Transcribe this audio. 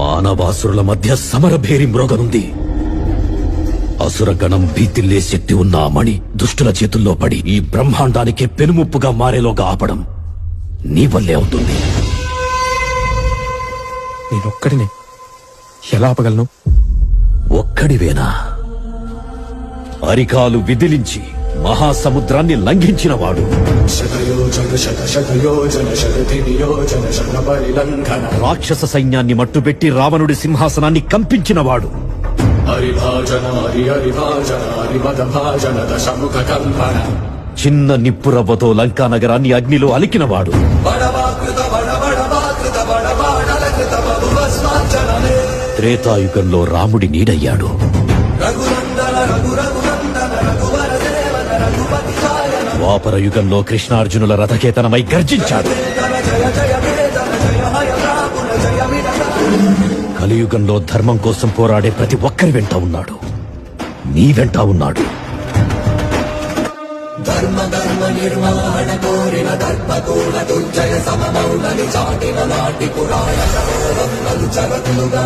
మానవాసురుల మధ్య సమరభేరి మ్రోగనుంది. అసురగణం భీతిల్లే శక్తి ఉన్న ఆ మణి దుష్టుల చేతుల్లో పడి ఈ బ్రహ్మాండానికి పెనుముప్పుగా మారేలోగా ఆపడం నీ వల్లే అవుతుంది. నేనొక్కడినే ఎలా ఆపగలను? ఒక్కడివేనా? అరికాలు విదిలించి మహాసముద్రాన్ని లంఘించినవాడు. రాక్షస సైన్యాన్ని మట్టుబెట్టి రావణుడి సింహాసనాన్ని కంపించినవాడు. చిన్న నిప్పురవ్వతో లంకా నగరాన్ని అగ్నిలో అలికినవాడు. త్రేతాయుగంలో రాముడి నీడయ్యాడు. ద్వాపర యుగంలో కృష్ణార్జునుల రథకేతనమై గర్జించాడు. కలియుగంలో ధర్మం కోసం పోరాడే ప్రతి ఒక్కరి వెంట ఉన్నాడు. నీ వెంట ఉన్నాడు. ధర్మ ధర్మ కోరిన దుర్జయ సమమౌలని చాటిన నాటి పురాణ చరతులుగా